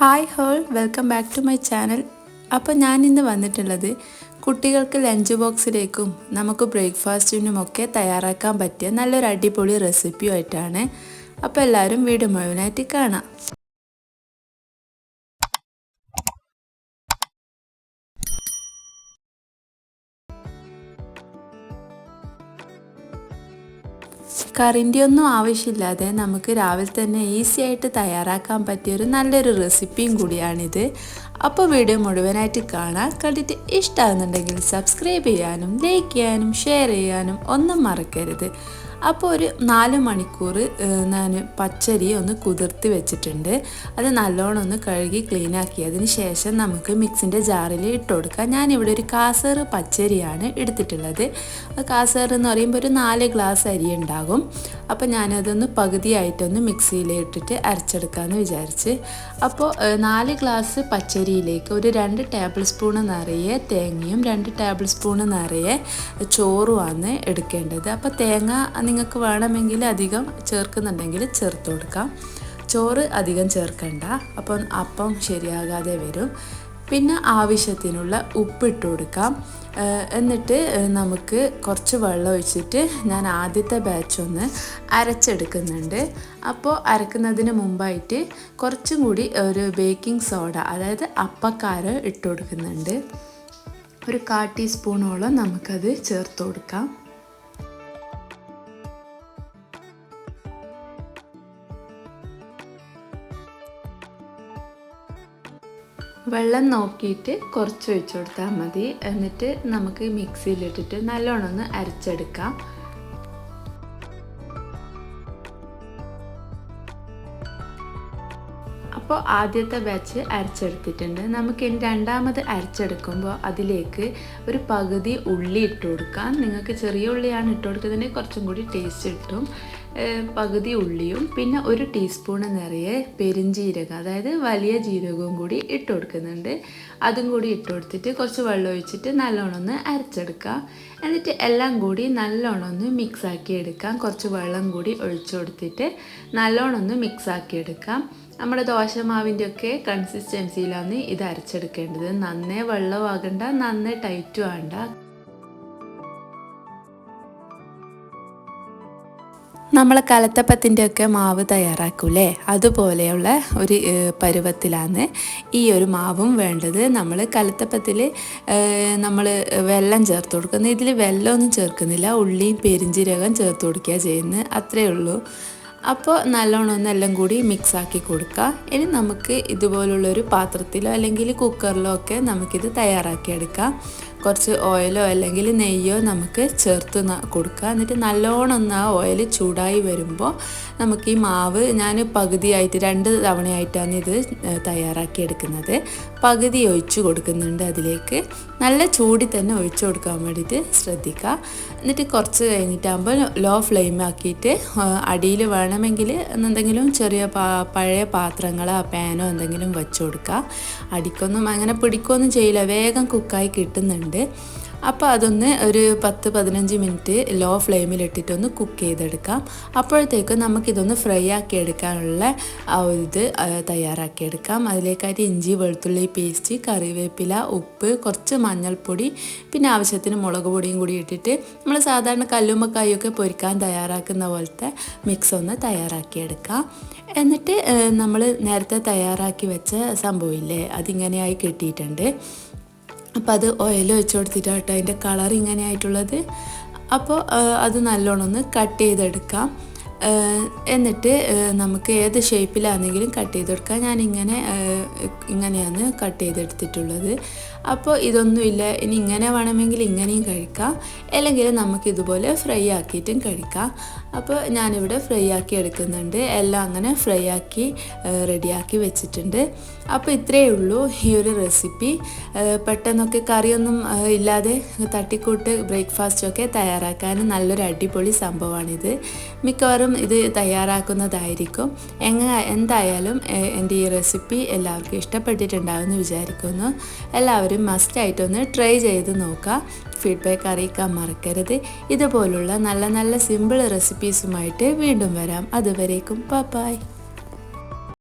Hi all welcome back to my channel. അപ്പോൾ ഞാൻ ഇന്ന് വന്നിട്ടുള്ളത് കുട്ടികൾക്ക് ലഞ്ച് ബോക്സിലേക്കും നമുക്ക് ബ്രേക്ക്ഫാസ്റ്റിനും ഒക്കെ തയ്യാറാക്കാൻ പറ്റിയ നല്ലൊരു അടിപൊളി റെസിപ്പിയുമായിട്ടാണ്. അപ്പോൾ എല്ലാവരും വീഡിയോ മുഴുവനായിട്ട് കാണാം. കറിന്റെ ഒന്നും ആവശ്യമില്ലാതെ നമുക്ക് രാവിലെ തന്നെ ഈസി ആയിട്ട് തയ്യാറാക്കാൻ പറ്റിയ ഒരു നല്ലൊരു റെസിപ്പിയും കൂടിയാണിത്. അപ്പോൾ വീഡിയോ മുഴുവനായിട്ട് കാണാൻ കണ്ടിട്ട് ഇഷ്ടമാകുന്നുണ്ടെങ്കിൽ സബ്സ്ക്രൈബ് ചെയ്യാനും ലൈക്ക് ചെയ്യാനും ഷെയർ ചെയ്യാനും ഒന്നും മറക്കരുത്. അപ്പോൾ ഒരു നാല് മണിക്കൂർ ഞാൻ പച്ചരി ഒന്ന് കുതിർത്തി വെച്ചിട്ടുണ്ട്. അത് നല്ലോണം ഒന്ന് കഴുകി ക്ലീൻ ആക്കിയതിന് ശേഷം നമുക്ക് മിക്സിന്റെ ജാറിൽ ഇട്ട് കൊടുക്കാം. ഞാനിവിടെ ഒരു കാസറ് പച്ചരിയാണ് എടുത്തിട്ടുള്ളത്. കാസറ് എന്ന് പറയുമ്പോൾ ഒരു നാല് ഗ്ലാസ് അരി ഉണ്ടാകും. അപ്പോൾ ഞാനതൊന്ന് പകുതിയായിട്ടൊന്ന് മിക്സിയിൽ ഇട്ടിട്ട് അരച്ചെടുക്കാമെന്ന് വിചാരിച്ച്. അപ്പോൾ നാല് ഗ്ലാസ് പച്ചരിയിലേക്ക് ഒരു രണ്ട് ടേബിൾ സ്പൂൺ നിറയെ തേങ്ങയും രണ്ട് ടേബിൾ സ്പൂൺ നിറയെ ചോറുമാണ് എടുക്കേണ്ടത്. അപ്പോൾ തേങ്ങ നിങ്ങൾക്ക് വേണമെങ്കിൽ അധികം ചേർക്കുന്നുണ്ടെങ്കിൽ ചേർത്ത് കൊടുക്കാം. ചോറ് അധികം ചേർക്കണ്ട. അപ്പം അപ്പം ശരിയാകാതെ വരും. പിന്നെ ആവശ്യത്തിനുള്ള ഉപ്പിട്ട് കൊടുക്കാം. എന്നിട്ട് നമുക്ക് കുറച്ച് വെള്ളം ഒഴിച്ചിട്ട് ഞാൻ ആദ്യത്തെ ബാച്ച് ഒന്ന് അരച്ചെടുക്കുന്നുണ്ട്. അപ്പോൾ അരക്കുന്നതിന് മുമ്പായിട്ട് കുറച്ചും കൂടി ഒരു ബേക്കിംഗ് സോഡ അതായത് അപ്പക്കാരം ഇട്ട് കൊടുക്കുന്നുണ്ട്. ഒരു കാ ടീസ്പൂണോളം നമുക്കത് ചേർത്ത് കൊടുക്കാം. വെള്ളം നോക്കിയിട്ട് കുറച്ച് ഒഴിച്ചു കൊടുത്താൽ മതി. എന്നിട്ട് നമുക്ക് മിക്സിയിലിട്ടിട്ട് നല്ലോണം ഒന്ന് അരച്ചെടുക്കാം. അപ്പോൾ ആദ്യത്തെ ബാച്ച് അരച്ചെടുത്തിട്ടുണ്ട്. നമുക്ക് ഇനി രണ്ടാമത് അരച്ചെടുക്കുമ്പോൾ അതിലേക്ക് ഒരു പകുതി ഉള്ളി ഇട്ട് കൊടുക്കാം. നിങ്ങൾക്ക് ചെറിയ ഉള്ളിയാണ് ഇട്ട് കൊടുക്കുന്നതിന് കുറച്ചും കൂടി ടേസ്റ്റ് കിട്ടും. പകുതി ഉള്ളിയും പിന്നെ ഒരു ടീസ്പൂൺ നിറയെ പെരിഞ്ജീരകം അതായത് വലിയ ജീരകവും കൂടി ഇട്ട് കൊടുക്കുന്നുണ്ട്. അതും കൂടി ഇട്ട് കൊടുത്തിട്ട് കുറച്ച് വെള്ളം ഒഴിച്ചിട്ട് നല്ലോണം ഒന്ന് അരച്ചെടുക്കുക എന്നിട്ട് എല്ലാം കൂടി നല്ലോണം ഒന്ന് മിക്സാക്കി എടുക്കാം. കുറച്ച് വെള്ളം കൂടി ഒഴിച്ചു കൊടുത്തിട്ട് നല്ലോണം ഒന്ന് മിക്സാക്കി എടുക്കാം. നമ്മുടെ ദോശമാവിന്റെ ഒക്കെ കൺസിസ്റ്റൻസിയിലാണ് ഇത് അരച്ചെടുക്കേണ്ടത്. നന്നേ വെള്ളമാകണ്ട നന്നേ ടൈറ്റും ആകണ്ട നമ്മൾ കലത്തപ്പത്തിന്റെ ഒക്കെ മാവ് തയ്യാറാക്കൂലേ? അതുപോലെയുള്ള ഒരു പരുവത്തിലാണ് ഈ ഒരു മാവും വേണ്ടത്. നമ്മൾ കലത്തപ്പത്തിൽ നമ്മൾ വെള്ളം ചേർത്ത് കൊടുക്കുന്നത് ഇതിൽ വെള്ളമൊന്നും ചേർക്കുന്നില്ല. ഉള്ളിയും പെരിഞ്ചീരകം ചേർത്ത് കൊടുക്കുക ചെയ്യുന്നത്. അത്രയേ ഉള്ളൂ. അപ്പോൾ നല്ലോണം ഒന്നെല്ലാം കൂടി മിക്സ് ആക്കി കൊടുക്കുക. ഇനി നമുക്ക് ഇതുപോലുള്ളൊരു പാത്രത്തിലോ അല്ലെങ്കിൽ കുക്കറിലോ ഒക്കെ നമുക്കിത് തയ്യാറാക്കിയെടുക്കാം. കുറച്ച് ഓയിലോ അല്ലെങ്കിൽ നെയ്യോ നമുക്ക് ചേർത്ത് കൊടുക്കുക. എന്നിട്ട് നല്ലോണം ഒന്ന് ആ ഓയിൽ ചൂടായി വരുമ്പോൾ നമുക്ക് ഈ മാവ് ഞാൻ പകുതിയായിട്ട് രണ്ട് തവണയായിട്ടാണ് ഇത് തയ്യാറാക്കി എടുക്കുന്നത്. പകുതി ഒഴിച്ചു കൊടുക്കുന്നുണ്ട് അതിലേക്ക്. നല്ല ചൂടി തന്നെ ഒഴിച്ചു കൊടുക്കാൻ വേണ്ടിയിട്ട് ശ്രദ്ധിക്കുക. എന്നിട്ട് കുറച്ച് കഴിഞ്ഞിട്ടാകുമ്പോൾ ലോ ഫ്ലെയിം ആക്കിയിട്ട് അടിയിൽ വേണമെങ്കിൽ എന്തെങ്കിലും ചെറിയ പഴയ പാത്രങ്ങളോ പാനോ എന്തെങ്കിലും വെച്ചു കൊടുക്കുക. അടിക്കൊന്നും അങ്ങനെ പിടിക്കൊന്നും ചെയ്യില്ല. വേഗം കുക്കായി കിട്ടുന്നുണ്ട്. ഉണ്ട് അപ്പോൾ അതൊന്ന് ഒരു പത്ത് പതിനഞ്ച് മിനിറ്റ് ലോ ഫ്ലെയിമിലിട്ടിട്ടൊന്ന് കുക്ക് ചെയ്തെടുക്കാം. അപ്പോഴത്തേക്കും നമുക്കിതൊന്ന് ഫ്രൈ ആക്കി എടുക്കാനുള്ള ആ ഇത് തയ്യാറാക്കിയെടുക്കാം. അതിലേക്കായിട്ട് ഇഞ്ചി വെളുത്തുള്ളി പേസ്റ്റ് കറിവേപ്പില ഉപ്പ് കുറച്ച് മഞ്ഞൾപ്പൊടി പിന്നെ ആവശ്യത്തിന് മുളക് പൊടിയും കൂടി ഇട്ടിട്ട് നമ്മൾ സാധാരണ കല്ലുമ്മക്കായൊക്കെ പൊരിക്കാൻ തയ്യാറാക്കുന്ന പോലത്തെ മിക്സ് ഒന്ന് തയ്യാറാക്കിയെടുക്കാം. എന്നിട്ട് നമ്മൾ നേരത്തെ തയ്യാറാക്കി വെച്ച സംഭവമില്ലേ അതിങ്ങനെയായി കിട്ടിയിട്ടുണ്ട്. അപ്പോൾ അത് ഓയിൽ വെച്ച് കൊടുത്തിട്ടാണ് കേട്ടോ അതിന്റെ കളർ ഇങ്ങനെ ആയിട്ടുള്ളത് അപ്പോൾ അത് നല്ലോണം ഒന്ന് കട്ട് ചെയ്തെടുക്കാം. എന്നിട്ട് നമുക്ക് ഏത് ഷേപ്പിലാണെങ്കിലും കട്ട് ചെയ്തെടുക്കാം. ഞാനിങ്ങനെ ഇങ്ങനെയാണ് കട്ട് ചെയ്തെടുത്തിട്ടുള്ളത്. അപ്പോൾ ഇതൊന്നുമില്ല. ഇനി ഇങ്ങനെ വേണമെങ്കിൽ ഇങ്ങനെയും കഴിക്കാം. അല്ലെങ്കിൽ നമുക്ക് ഇതുപോലെ ഫ്രൈ ആക്കിയിട്ടും കഴിക്കാം. അപ്പോൾ ഞാനിവിടെ ഫ്രൈ ആക്കി എടുക്കുന്നുണ്ട്. എല്ലാം അങ്ങനെ ഫ്രൈ ആക്കി റെഡിയാക്കി വെച്ചിട്ടുണ്ട്. അപ്പോൾ ഇത്രയേ ഉള്ളൂ ഈ ഒരു റെസിപ്പി പെട്ടെന്നൊക്കെ കറിയൊന്നും ഇല്ലാതെ തട്ടിക്കൂട്ട് ബ്രേക്ക്ഫാസ്റ്റൊക്കെ തയ്യാറാക്കാൻ നല്ലൊരു അടിപൊളി സംഭവമാണിത്. മിക്കവാറും ഇത് തയ്യാറാക്കുന്നതായിരിക്കും. എങ്ങ എന്തായാലും എന്റെ ഈ റെസിപ്പി എല്ലാവർക്കും ഇഷ്ടപ്പെട്ടിട്ടുണ്ടാകുമെന്ന് വിചാരിക്കുന്നു. എല്ലാവരും മസ്റ്റായിട്ടൊന്ന് ട്രൈ ചെയ്ത് നോക്കുക ഫീഡ്ബാക്ക് അറിയിക്കാൻ മറക്കരുത്. ഇതുപോലുള്ള നല്ല നല്ല സിമ്പിൾ റെസിപ്പീസുമായിട്ട് വീണ്ടും വരാം. അതുവരേക്കും ബൈ